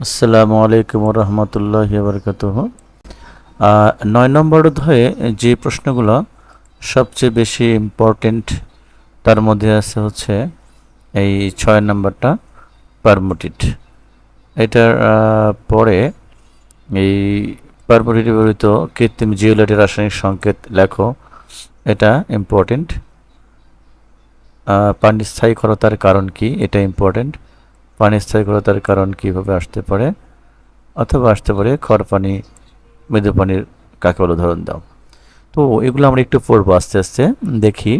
আসসালামু আলাইকুম রহমতুল্লাহ বরকাত নয় নম্বর অধ্যায়ে যে প্রশ্নগুলো সবচেয়ে বেশি ইম্পর্টেন্ট তার মধ্যে আছে হচ্ছে এই ছয় নম্বরটা পারমোটিট এটার পরে এই পারমোটিট ব্যবহৃত কৃত্রিম জিওলাইটের রাসায়নিক সংকেত লেখো। এটা ইম্পর্টেন্ট পানির স্থায়ী স্থায়ীকরতার কারণ কি? এটা ইম্পর্টেন্ট পানি স্থায়ীকরতার কারণ কীভাবে আসতে পারে? অথবা আসতে পারে খড় পানি, মৃদু পানির কাকে বলে উদাহরণ দাও। তো এগুলো আমরা একটু পড়ব আস্তে আস্তে, দেখি।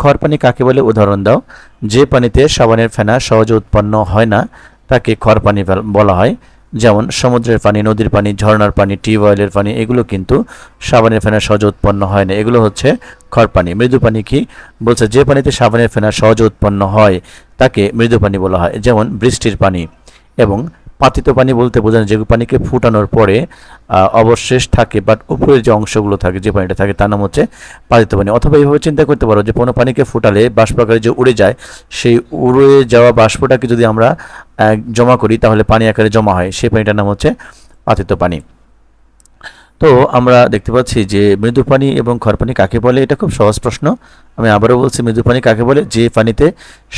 খড় পানি কাকে বলে উদাহরণ দাও। যে পানিতে সাবানের ফেনা সহজে উৎপন্ন হয় না, তাকে খড় পানি বলা হয়। যেমন সমুদ্রের পানি, নদীর পানি ঝর্নার পানি টিউবওয়েলের পানি, এগুলো কিন্তু সাবানের ফেনা সহজে উৎপন্ন হয় না। এগুলো হচ্ছে খড় পানি। মৃদু পানি কি? বলছে যে পানিতে সাবানের ফেনা সহজে উৎপন্ন হয়, তাকে মৃদু পানি বলা হয়, যেমন বৃষ্টির পানি এবং পাতিত পানি বলতে বোঝানো যে পানিকে ফুটানোর পরে অবশেষ থাকে বাট উপরের যে অংশগুলো থাকে, যে পানিটা থাকে, তার নাম হচ্ছে পাতিত পানি। অথবা এইভাবে চিন্তা করতে পারো যে কোনো পানিকে ফুটালে বাষ্পাকারে যে উড়ে যায়, সেই উড়ে যাওয়া বাষ্পটাকে যদি আমরা জমা করি, তাহলে পানি আকারে জমা হয়। সেই পানিটার নাম হচ্ছে পাতিত পানি। তো আমরা দেখতে পাচ্ছি যে মৃদু পানি এবং খড় পানি কাকে বলে? এটা খুব সহজ প্রশ্ন। আমি আবারও বলছি মৃদু পানি কাকে বলে? যে পানিতে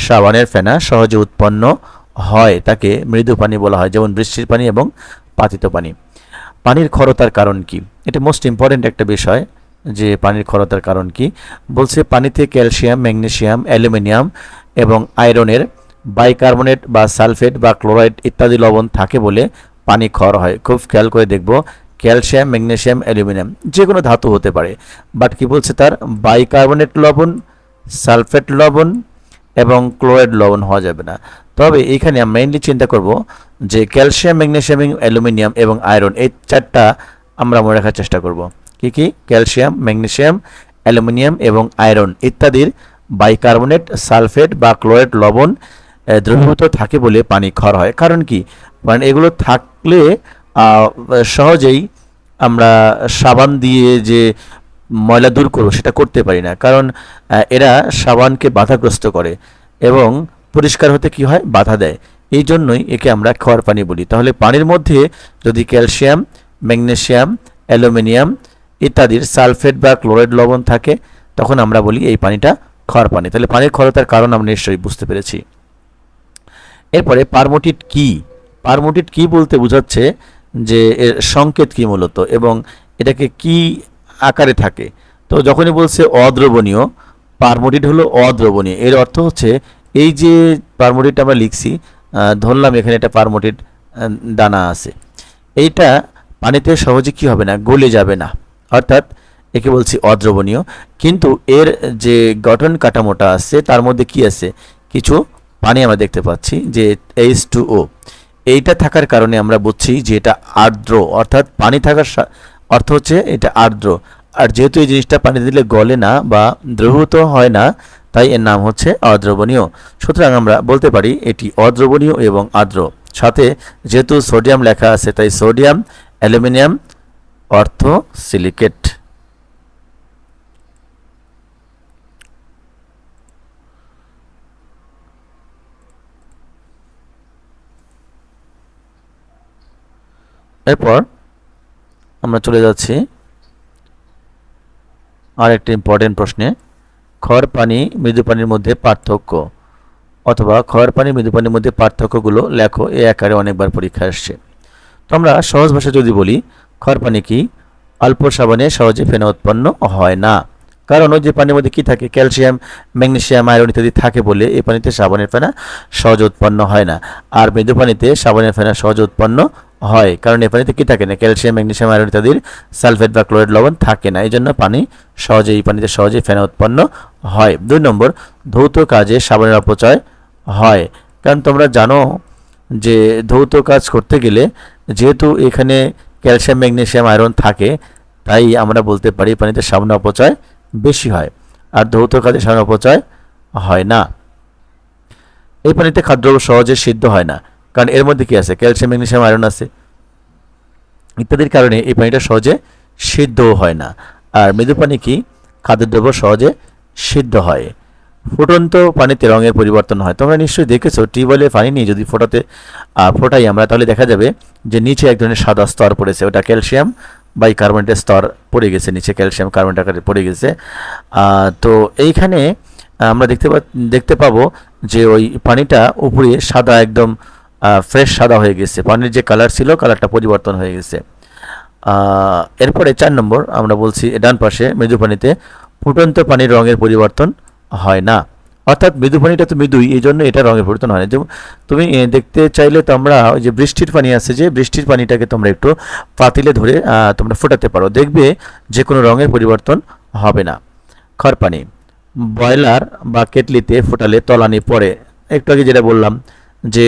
সাবানের ফেনা সহজে উৎপন্ন হয় তাকে মৃদু পানি বলা হয়, যেমন বৃষ্টির পানি এবং পাতিত পানি। পানির ক্ষরতার কারণ কি? এটা মোস্ট ইম্পর্ট্যান্ট একটা বিষয় যে পানির ক্ষরতার কারণ কি। বলছে পানিতে ক্যালসিয়াম, ম্যাগনেসিয়াম, অ্যালুমিনিয়াম এবং আয়রনের বাইকার্বনেট বা সালফেট বা ক্লোরাইড ইত্যাদি লবণ থাকে বলে পানি ক্ষর হয়। খুব খেয়াল করে দেখব, ক্যালসিয়াম, ম্যাগনেসিয়াম, অ্যালুমিনিয়াম, যে কোনো ধাতু হতে পারে। বাট কি বলছে তার? বাইকার্বনেট লবণ, সালফেট লবণ এবং ক্লোরাইড লবণ হওয়া যাবে না। তবে এখানে মেইনলি চিন্তা করব যে ক্যালসিয়াম ম্যাগনেসিয়াম এবং অ্যালুমিনিয়াম এবং আয়রন এই চারটা আমরা মনে রাখার চেষ্টা করব। কি কি? ক্যালসিয়াম ম্যাগনেসিয়াম অ্যালুমিনিয়াম এবং আয়রন ইত্যাদির বাইকার্বনেট সালফেট বা ক্লোরাইড লবণ দ্রবীভূত থাকে বলে পানি ক্ষর হয়। কারণ কি? মানে এগুলো থাকলে সহজেই আমরা সাবান দিয়ে যে ময়লা দূর করব সেটা করতে পারি না। কারণ এরা সাবানকে বাধাগ্রস্ত করে এবং পরিষ্কার হতে কি হয়? বাধা দেয়। এই জন্যই একে আমরা খাওয়ার পানি বলি। তাহলে পানির মধ্যে যদি ক্যালসিয়াম, ম্যাগনেসিয়াম, অ্যালুমিনিয়াম ইত্যাদির সালফেট বা ক্লোরাইড লবণ থাকে, তখন আমরা বলি এই পানিটা খাওয়ার পানি। তাহলে পানির ক্ষরতার কারণ আমরা নিশ্চয়ই বুঝতে পেরেছি। এরপরে পারমোটিট কি? পারমোটিট কি বলতে বোঝাচ্ছে যে এর সংকেত কি মূলত এবং এটাকে কি আকারে থাকে? তো যখনই বলছে অদ্রবণীয়, পারমোটিট হলো অদ্রবণীয়। এর অর্থ হচ্ছে এই যে পারমোটিট আমরা লিখছি ধরলাম এখানে একটা পারমোটিট দানা আছে। এইটা পানিতে সহজে কি হবে না, গলে যাবে না। অর্থাৎ একে বলছি অদ্রবণীয়। কিন্তু এর যে গঠন কাঠামোটা আছে, তার মধ্যে কি আছে? কিছু পানি আমরা দেখতে পাচ্ছি, যে এইচ টু ও এইটা থাকার কারণে আমরা বুঝছি যে এটা আর্দ্র, অর্থাৎ পানি থাকার অর্থ হচ্ছে এটা আর্দ্র। আর যেহেতু এই জিনিসটা পানি দিলে গলে না বা দ্রবীভূত হয় না তাই এর নাম হচ্ছে অদ্রবণীয়। সুতরাং আমরা বলতে পারি এটি অদ্রবণীয় এবং আর্দ্র। সাথে যেহেতু সোডিয়াম লেখা আছে, তাই সোডিয়াম, অ্যালুমিনিয়াম, অর্থ, সিলিকেট। এরপর আমরা চলে যাচ্ছি আর একটি ইম্পর্টেন্ট প্রশ্নে। খড় পানি মৃদু পানির মধ্যে পার্থক্য। অথবা খড় পানি মৃদু পানির মধ্যে পার্থক্যগুলো লেখো, এ আকারে অনেকবার পরীক্ষা আসছে। তো আমরা সহজ ভাষায় যদি বলি খড় পানি কি অল্প সাবানে সহজে ফেনা উৎপন্ন হয় না? কারণ ওই যে পানির মধ্যে কি থাকে? ক্যালসিয়াম, ম্যাগনেসিয়াম, আয়রন ইত্যাদি থাকে বলে এই পানিতে সাবানের ফেনা সহজে উৎপন্ন হয় না। আর মৃদু পানিতে সাবানের ফেনা সহজে উৎপন্ন হয়। কারণ এই পানিতে কি থাকে না? ক্যালসিয়াম ম্যাগনেশিয়াম আয়রন ইত্যাদির সালফেট বা ক্লোরাইড লবণ থাকে না। এই জন্য পানি সহজে, এই পানিতে সহজে ফেনা উৎপন্ন হয়। দুই নম্বর, ধৌত কাজে সাবানের অপচয় হয়। কারণ তোমরা জানো যে ধৌত কাজ করতে গেলে যেহেতু এখানে ক্যালসিয়াম ম্যাগনেশিয়াম আয়রন থাকে, তাই আমরা বলতে পারি পানিতে সাবান অপচয় বেশি হয়। আর ধৌত কাজে সাবান অপচয় হয় না। এই পানিতে খাদ্যদ্রব্য সহজে সিদ্ধ হয় না। কারণ এর মধ্যে কি আছে? ক্যালসিয়াম, ম্যাগনেসিয়াম, আয়রন আছে। ইত্যাদির কারণে এই পানিটা সহজে সিদ্ধও হয় না। আর মৃদু পানি কি? খাদ্যদ্রব্য সহজে সিদ্ধ হয়। ফুটন্ত পানিতে রঙের পরিবর্তন হয়। তোমরা নিশ্চয়ই দেখেছ টিউবওয়েলের পানি নিয়ে যদি ফোটাতে ফোটাই আমরা, তাহলে দেখা যাবে যে নিচে এক ধরনের সাদা স্তর পড়েছে। ওটা ক্যালসিয়াম বাই কার্বনেটের স্তর পড়ে গেছে, নিচে ক্যালসিয়াম কার্বনেট আকারে পড়ে গেছে। তো এইখানে আমরা দেখতে দেখতে পাবো যে ওই পানিটা উপরে সাদা একদম ফ্রেশ সাদা হয়ে গেছে। পানির যে কালার ছিল কালারটা পরিবর্তন হয়ে গেছে। এরপরে চার নম্বর আমরা বলছি ডান পাশে মৃদু পানিতে ফুটন্ত পানির রঙের পরিবর্তন হয় না। অর্থাৎ মৃদু পানিটা তো মৃদুই, এই জন্য এটা রঙের পরিবর্তন হয় না। যেমন তুমি দেখতে চাইলে তোমরা ওই যে বৃষ্টির পানি আছে যে, বৃষ্টির পানিটাকে তোমরা একটু পাতিলে ধরে তোমরা ফোটাতে পারো। দেখবে যে কোনো রঙের পরিবর্তন হবে না। খড়পানি বয়লার বা কেটলিতে ফোটালে তলানি পড়ে। একটু আগে যেটা বললাম যে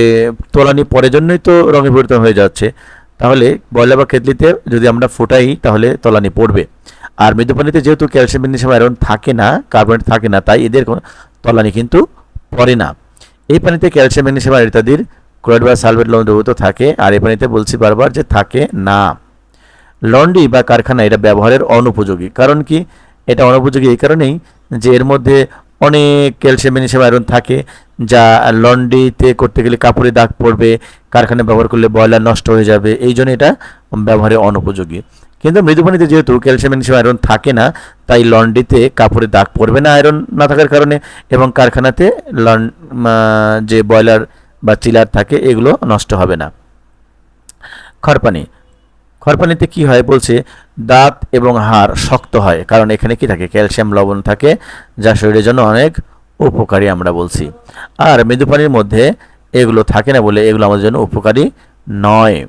তলানি পরে জন্যই তো রঙে পরিবর্তন হয়ে যাচ্ছে। তাহলে বয়লার বা কেটলিতে যদি আমরা ফোটাই, তাহলে তলানি পড়বে। আর মৃদু পানিতে যেহেতু ক্যালসিয়াম ম্যাগনেসিয়াম আয়রন থাকে না, কার্বনেট থাকে না, তাই এদের তলানি কিন্তু পড়ে না। এই পানিতে ক্যালসিয়াম ম্যাগনেসিয়াম আর ইত্যাদির ক্লোরাইড বা সালফেট লবণ দ্রবীভূত থাকে, আর এই পানিতে বলছি বারবার যে থাকে না। লন্ড্রি বা কারখানা এটা ব্যবহারের অনুপযোগী। কারণ কি? এটা অনুপযোগী এই কারণেই যে এর মধ্যে অনেক ক্যালসিয়াম ম্যাগনেসিয়াম আয়রন থাকে যা লন্ড্রিতে করতে গেলে কাপড়ে দাগ পড়বে, কারখানায় ব্যবহার করলে বয়লার নষ্ট হয়ে যাবে, এই জন্য এটা ব্যবহারে অনুপযোগী। কিন্তু মৃদু পানিতে যেহেতু ক্যালসিয়াম ম্যাগনেসিয়াম আয়রন থাকে না, তাই লন্ড্রিতে কাপড়ে দাগ পড়বে না আয়রন না থাকার কারণে এবং কারখানাতে লন যে বয়লার বা চিলার থাকে, এগুলো নষ্ট হবে না। খড়পানি খড়পানিতে কি হয় বলছে, দাঁত এবং হাড় শক্ত হয়। কারণ এখানে কি থাকে? ক্যালসিয়াম, লবণ থাকে, যা শরীরের জন্য অনেক উপকারী আমরা বলছি। আর মৃদু পানির মধ্যে এগুলো থাকে না বলে এগুলো আমাদের জন্য উপকারী নয়।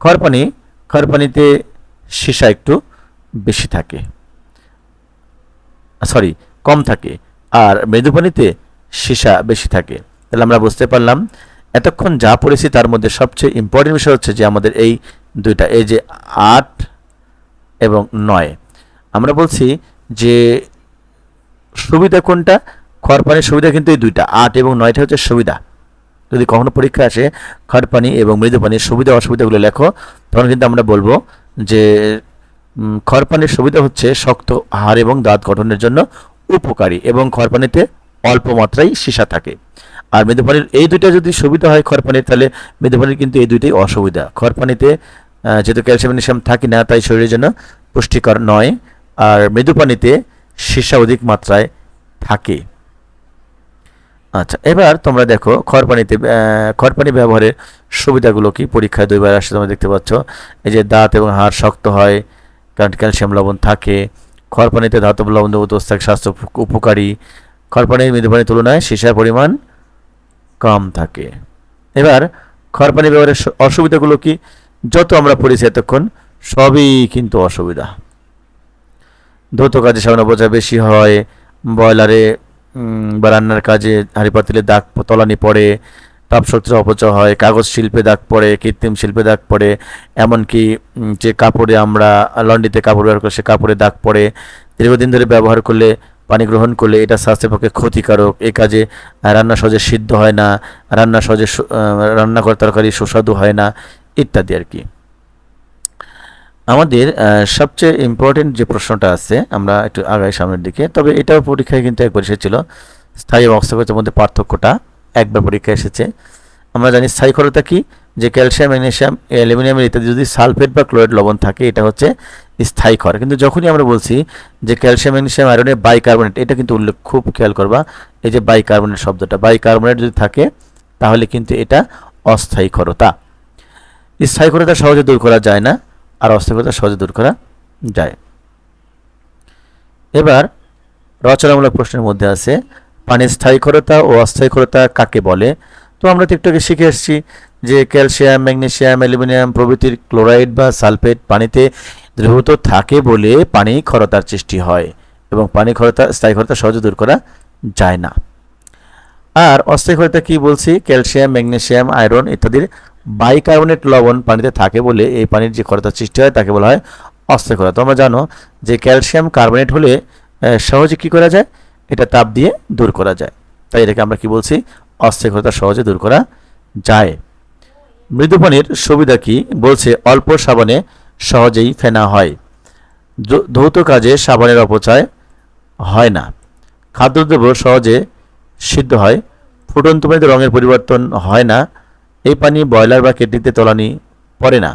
খড়পানি খড়পানিতে সীসা একটু বেশি থাকে। সরি, কম থাকে। আর মৃদু পানিতে সীসা বেশি থাকে। তাহলে আমরা বুঝতে পারলাম, এতক্ষণ যা পড়েছি তার মধ্যে সবচেয়ে ইম্পর্টেন্ট বিষয় হচ্ছে যে আমাদের এই দুইটা, এই যে আট এবং নয়। আমরা বলছি যে সুবিধা কোনটা? খড়পানির সুবিধা কিন্তু এই দুইটা, আট এবং নয়টা হচ্ছে সুবিধা। যদি কখনো পরীক্ষা আসে খড়পানি এবং মৃদু পানির সুবিধা অসুবিধাগুলো লেখো, তখন কিন্তু আমরা বলব যে খড়পানির সুবিধা হচ্ছে শক্ত হাড় এবং দাঁত গঠনের জন্য উপকারী এবং খড়পানিতে অল্প মাত্রায় সীসা থাকে। আর মৃদু পানির এই দুইটা যদি সুবিধা হয় খড়পানির, তাহলে মৃদু পানির কিন্তু এই দুইটাই অসুবিধা। খড়পানিতে যেহেতু ক্যালসিয়াম ম্যাগনেসিয়াম থাকে না তাই শরীরের জন্য পুষ্টিকর নয়। আর মৃদু পানিতে সীসা অধিক মাত্রায় থাকে। আচ্ছা এবার তোমরা দেখো খড়পানিতে আহ, খড়পানি ব্যবহারের সুবিধাগুলো কি? পরীক্ষায় দুইবার আসছে তোমরা দেখতে পাচ্ছ। এই যে দাঁত এবং হাড় শক্ত হয় কারণ ক্যালসিয়াম লবণ থাকে। খড়পানিতে ধাতব লবণ থাকে স্বাস্থ্য উপ- উপকারী। খড়পানির মৃদু পানির তুলনায় সীসার পরিমাণ কম থাকে। এবার খড়পানি ব্যবহারের অসুবিধাগুলো কি? যত আমরা পড়েছি এতক্ষণ সবই কিন্তু অসুবিধা। দ্রুত কাজে সামান্য বোঝা বেশি হয় বয়লারে উম, বা রান্নার কাজে হাঁড়ি পাতিলে দাগ তলানি পড়ে তাপশক্তির অপচয় হয় কাগজ শিল্পে দাগ পড়ে কৃত্রিম শিল্পে দাগ পড়ে এমনকি যে কাপড়ে আমরা লন্ড্রিতে কাপড় ব্যবহার করি সে কাপড়ে দাগ পড়ে। দীর্ঘদিন ধরে ব্যবহার করলে পানি গ্রহণ করলে এটা স্বাস্থ্যের পক্ষে ক্ষতিকারক। এ কাজে রান্না সহজে সিদ্ধ হয় না রান্না সহজে রান্না করা তরকারি সুস্বাদু হয় না। ইত্যাদি আর কি। আমাদের সবচেয়ে ইম্পর্টেন্ট যে প্রশ্নটা আছে, আমরা একটু আগাই সামনের দিকে, তবে এটাও পরীক্ষায় কিন্তু একবার এসেছিল। স্থায়ী এবং মধ্যে পার্থক্যটা একবার পরীক্ষায় এসেছে। আমরা জানি স্থায়ী ক্ষরতা কি? যে ক্যালসিয়াম, ম্যাগনেসিয়াম, অ্যালুমিনিয়াম ইত্যাদি যদি সালফেট বা ক্লোরাইড লবণ থাকে, এটা হচ্ছে স্থায়ী ক্ষর কিন্তু যখনই আমরা বলছি যে ক্যালসিয়াম, ম্যাগনেসিয়াম আয়রনের বাইকার্বনেট, এটা কিন্তু উল্লেখ খুব খেয়াল করবা, এই যে বাইকার্বনেট শব্দটা, বাইকার্বনেট যদি থাকে, তাহলে কিন্তু এটা অস্থায়ী ক্ষরতা। স্থায়ী ক্ষরতা সহজে দূর করা যায় না, আর অস্থিরতা সহজে দূর করা যায়। এবার রচনামূলক প্রশ্নের মধ্যে আছে পানির স্থায়ী ক্ষরতা ও অস্থায়ী ক্ষরতা কাকে বলে? তো আমরা তো শিখে এসেছি যে ক্যালসিয়াম ম্যাগনেশিয়াম অ্যালুমিনিয়াম প্রভৃতির ক্লোরাইড বা সালফেট পানিতে দ্রবীভূত থাকে বলে পানি ক্ষরতার সৃষ্টি হয় এবং পানি ক্ষরতা স্থায়ী ক্ষরতা সহজে দূর করা যায় না। আর অস্থায়ী ক্ষরতা কি বলছি? ক্যালসিয়াম ম্যাগনেশিয়াম আয়রন ইত্যাদির বাইকার্বনেট লবণ পানিতে থাকে বলে এই পানির যে ক্ষরতার সৃষ্টি হয় তাকে বলা হয় অস্থায়ী ক্ষরতা তোমরা জানো যে ক্যালসিয়াম কার্বনেট হলে সহজে কি করা যায়? এটা তাপ দিয়ে দূর করা যায়। তাই এটাকে আমরা কি বলছি? অস্থায়ী ক্ষরতা সহজে দূর করা যায়। মৃদু পানির সুবিধা কি? বলছে, অল্প সাবানে সহজেই ফেনা হয়। ধৌত কাজে সাবানের অপচয় হয় না। খাদ্যদ্রব্য সহজে সিদ্ধ হয়। ফুটন্ত পানিতে রঙের পরিবর্তন হয় না। এই পানি বয়লার বা কেটলিতে তলানি পড়ে না।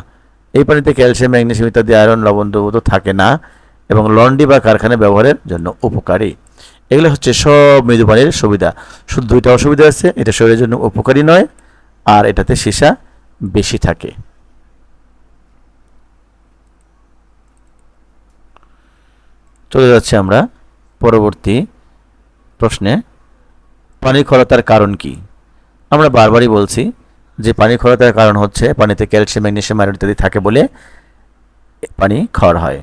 এই পানিতে ক্যালসিয়াম, ম্যাগনেসিয়াম ইত্যাদি আয়রন, লবণ দ্রব্য তো থাকে না এবং লন্ড্রি বা কারখানায় ব্যবহারের জন্য উপকারী। এগুলো হচ্ছে সব মৃদু পানির সুবিধা। শুধু দুইটা অসুবিধা আছে, এটা শরীরের জন্য উপকারী নয় আর এটাতে সীসা বেশি থাকে। চলে যাচ্ছে আমরা পরবর্তী প্রশ্নে। পানি ক্ষরতার কারণ কি? আমরা বারবারই বলছি যে পানি ক্ষরতার কারণ হচ্ছে, পানিতে ক্যালসিয়াম, ম্যাগনেসিয়াম, আয়রন ইত্যাদি থাকে বলে পানি ক্ষর হয়।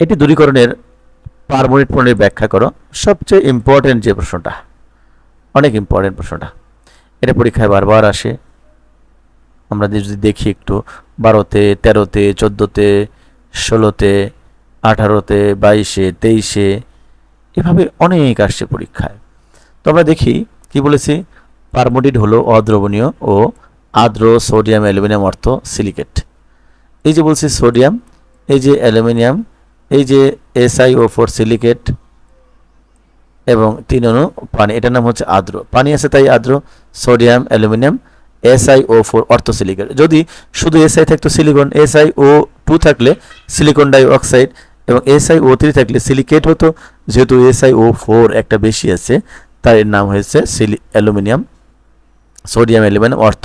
এটি দূরীকরণের পারমোনিট প্রণালী ব্যাখ্যা করো। সবচেয়ে ইম্পর্টেন্ট যে প্রশ্নটা, অনেক ইম্পর্টেন্ট প্রশ্নটা। এটা পরীক্ষায় বারবার আসে। আমরা যদি দেখি একটু, বারোতে, তেরোতে, চোদ্দোতে, ষোলোতে, আঠারোতে, বাইশে, তেইশে, এভাবে অনেক আসছে পরীক্ষায়। তো আমরা দেখি, কি বলেছি? পারমোডিড হলো অদ্রবণীয় ও আর্দ্র সোডিয়াম অ্যালুমিনিয়াম অর্থ সিলিকেট। এই যে বলছি সোডিয়াম, এই যে অ্যালুমিনিয়াম, এই যে এসআইও ফোর সিলিকেট এবং তিন অণু পানি, এটার নাম হচ্ছে আর্দ্র। পানি আছে তাই আর্দ্র, সোডিয়াম, অ্যালুমিনিয়াম, এসআইও ফোর অর্থ সিলিকেট। যদি শুধু এসআই থাকতো সিলিকন, এসআইও টু থাকলে সিলিকন ডাই অক্সাইড এবং ও থ্রি থাকলে সিলিকেট হতো, যেহেতু এসআইও ফোর একটা বেশি আছে, তার নাম হয়েছে সিলি, অ্যালুমিনিয়াম সোডিয়াম অ্যালুমিনিয়াম অর্থ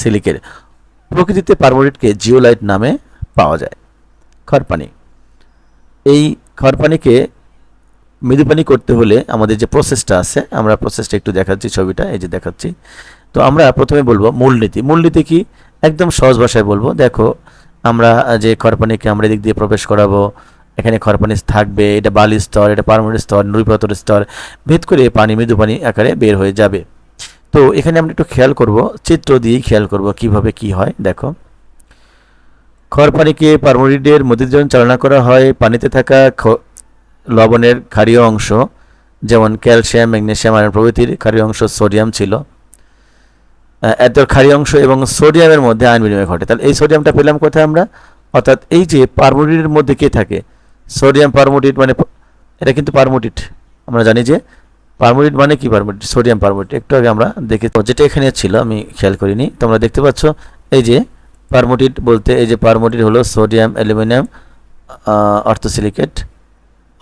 সিলিকেট প্রকৃতিতে পারমোনিটকে জিওলাইট নামে পাওয়া যায়। খড়পানি। এই খড়পানিকে মৃদুপানি করতে হলে আমাদের যে প্রসেসটা আছে, আমরা প্রসেসটা একটু দেখাচ্ছি ছবিটা, এই যে দেখাচ্ছি। তো আমরা প্রথমে বলব মূলনীতি। মূলনীতি কি? একদম সহজ ভাষায় বলব, দেখো, আমরা যে খড়পানিকে আমরা এদিক দিয়ে প্রবেশ করাবো, এখানে খড়পানি থাকবে, এটা বালি স্তর, এটা পারমানেন্ট স্তর নুড়িপাথরের স্তর, ভেদ করে পানি মৃদু পানি আকারে বের হয়ে যাবে। তো এখানে আমরা একটু খেয়াল করব, চিত্র দিয়েই খেয়াল করব কীভাবে কি হয়। দেখো, খড়পানিকে পারমোডিডের মধ্যে যখন চালনা করা হয়, পানিতে থাকা লবণের ক্ষারীয় অংশ, যেমন ক্যালসিয়াম ম্যাগনেশিয়াম আয়রন প্রভৃতির ক্ষারীয় অংশ সোডিয়াম ছিল। এত ক্ষারীয় অংশ এবং সোডিয়ামের মধ্যে আয়ন বিনিময় ঘটে। তাহলে এই সোডিয়ামটা পেলাম কোথায় আমরা? অর্থাৎ এই যে পারমোডিডের মধ্যে কে থাকে? সোডিয়াম পারমোডিড মানে এটা কিন্তু পারমোডিড আমরা জানি যে পারমোডিড মানে কি পারমোডিড সোডিয়াম পারমোডিড একটু আগে আমরা দেখে যেটা এখানে ছিল, আমি খেয়াল করিনি। তোমরা দেখতে পাচ্ছ, এই যে পারমোডিড বলতে, এই যে পারমোডিড হলো সোডিয়াম অ্যালুমিনিয়াম অর্থোসিলিকেট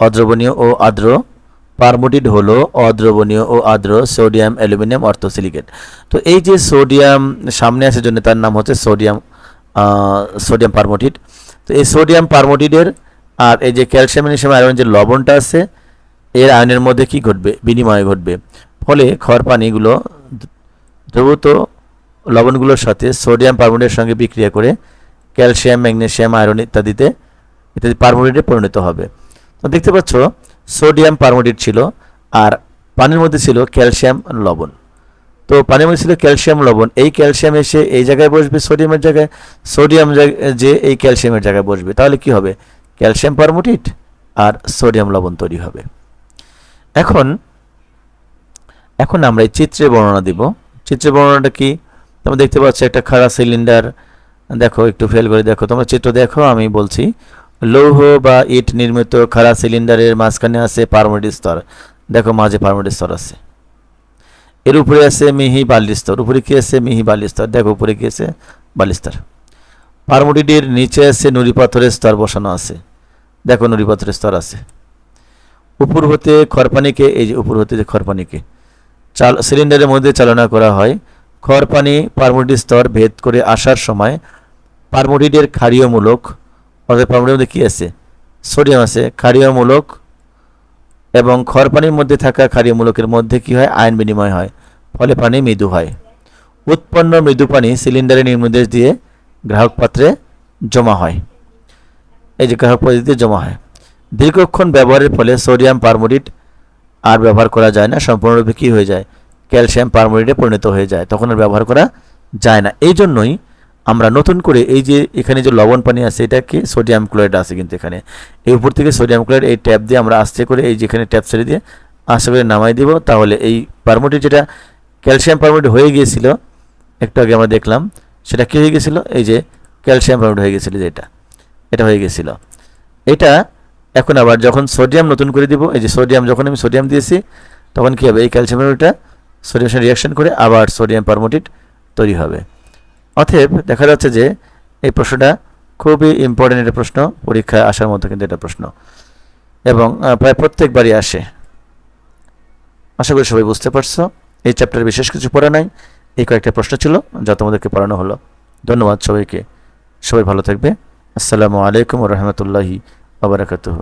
অদ্রবণীয় ও আর্দ্র। পারমোডিড হলো অদ্রবণীয় ও আর্দ্র সোডিয়াম অ্যালুমিনিয়াম অর্থোসিলিকেট তো এই যে সোডিয়াম সামনে আসার জন্য তার নাম হচ্ছে সোডিয়াম সোডিয়াম পারমোডিড তো এই সোডিয়াম পারমোডিডের আর এই যে ক্যালসিয়াম ম্যাগনেসিয়াম আয়রন যে লবণটা আছে এর আয়নের মধ্যে কি ঘটবে? বিনিময় ঘটবে। ফলে খড় পানিগুলো দ্রবত লবণগুলোর সাথে সোডিয়াম পারমোনেটের সঙ্গে বিক্রিয়া করে ক্যালসিয়াম ম্যাগনেশিয়াম আয়রন ইত্যাদিতে ইত্যাদি পারমোনেটে পরিণত হবে। তো দেখতে পাচ্ছ, সোডিয়াম পারমোনেট ছিল আর পানির মধ্যে ছিল ক্যালসিয়াম লবণ। তো পানির মধ্যে ছিল ক্যালসিয়াম, লবণ। এই ক্যালসিয়াম এসে এই জায়গায় বসবে সোডিয়ামের জায়গায়, সোডিয়াম যে এই ক্যালসিয়ামের জায়গায় বসবে। তাহলে কি হবে? ক্যালসিয়াম পারমোটিট আর সোডিয়াম, লবণ তৈরি হবে। এখন এখন আমরা এই চিত্রে বর্ণনা দিব। চিত্রের বর্ণনাটা কি? তোমরা দেখতে পাচ্ছ একটা খাড়া সিলিন্ডার দেখো, একটু ফেল করে দেখো। তোমরা চিত্র দেখো, আমি বলছি। লৌহ বা ইট নির্মিত খাড়া সিলিন্ডারের মাঝখানে আছে পারমোটিক স্তর। দেখো, মাঝে পারমোটিক স্তর আছে। এর উপরে আছে মিহি বালি স্তর। উপরে কি আছে? মিহি বালি স্তর। দেখো, উপরে কি আছে? বালি স্তর। পারমোটিটির নিচে আছে নুড়ি পাথরের স্তর বসানো আছে। দেখো, নুড়ি পাথরের স্তর আছে। উপর হতে খরপানিকে এই যে উপর হতে যে খরপানিকে চাল, সিলিন্ডারের মধ্যে চালনা করা হয়। খরপানি পারমোটির স্তর ভেদ করে আসার সময় পারমোটিডের ক্ষারীয়মূলক, অর্থাৎ পারমোটির মধ্যে কী আছে? সোডিয়াম আছে। ক্ষারীয়মূলক এবং খরপানির মধ্যে থাকা ক্ষারীয়মূলকের মধ্যে কি হয়? আয়ন বিনিময় হয়। ফলে পানি মৃদু হয়। উৎপন্ন মৃদু পানি সিলিন্ডারের নির্মদেশ দিয়ে গ্রাহক পাত্রে জমা হয়। এই যে গ্রাহক পদ্ধতিতে জমা হয়। দীর্ঘক্ষণ ব্যবহারের ফলে সোডিয়াম পারমোডিট আর ব্যবহার করা যায় না, সম্পূর্ণরূপে কী হয়ে যায়। ক্যালসিয়াম পারমোডিটে পরিণত হয়ে যায়, তখন আর ব্যবহার করা যায় না। এই জন্যই আমরা নতুন করে এই যে এখানে যে লবণ পানি আছে, এটাকে সোডিয়াম ক্লোরাইড আছে কিন্তু এখানে। এই উপর থেকে সোডিয়াম ক্লোরাইড এই ট্যাপ দিয়ে আমরা আস্তে করে এই যেখানে ট্যাপ ছেড়ে দিয়ে আস্তে করে নামাই দিব। তাহলে এই পারমোডিট যেটা ক্যালসিয়াম পারমোডিট হয়ে গিয়েছিল, একটু আগে আমরা দেখলাম, সেটা কী হয়ে গেছিল এই যে ক্যালসিয়াম পারমোডিট হয়ে গেছিল যেটা। এটা হয়ে গেছিল এটা এখন আবার যখন সোডিয়াম নতুন করে দিব, এই যে সোডিয়াম যখন আমি সোডিয়াম দিয়েছি, তখন কী হবে? এই ক্যালসিয়ামের ওটা সোডিয়ামের সাথে রিয়াকশন করে আবার সোডিয়াম পারমোটিট তৈরি হবে। অতএব দেখা যাচ্ছে যে এই প্রশ্নটা খুবই ইম্পর্টেন্ট একটা প্রশ্ন, পরীক্ষায় আসার মতো কিন্তু এটা প্রশ্ন। এবং প্রায় প্রত্যেকবারই আসে। আশা করি সবাই বুঝতে পারছ। এই চ্যাপ্টারে বিশেষ কিছু পড়া নাই। এই কয়েকটা প্রশ্ন ছিল, যা তোমাদেরকে পড়ানো হলো। ধন্যবাদ সবাইকে। সবাই ভালো থাকবে। আসসালামু আলাইকুম রহমতুল্লাহি আবরাকাতুহ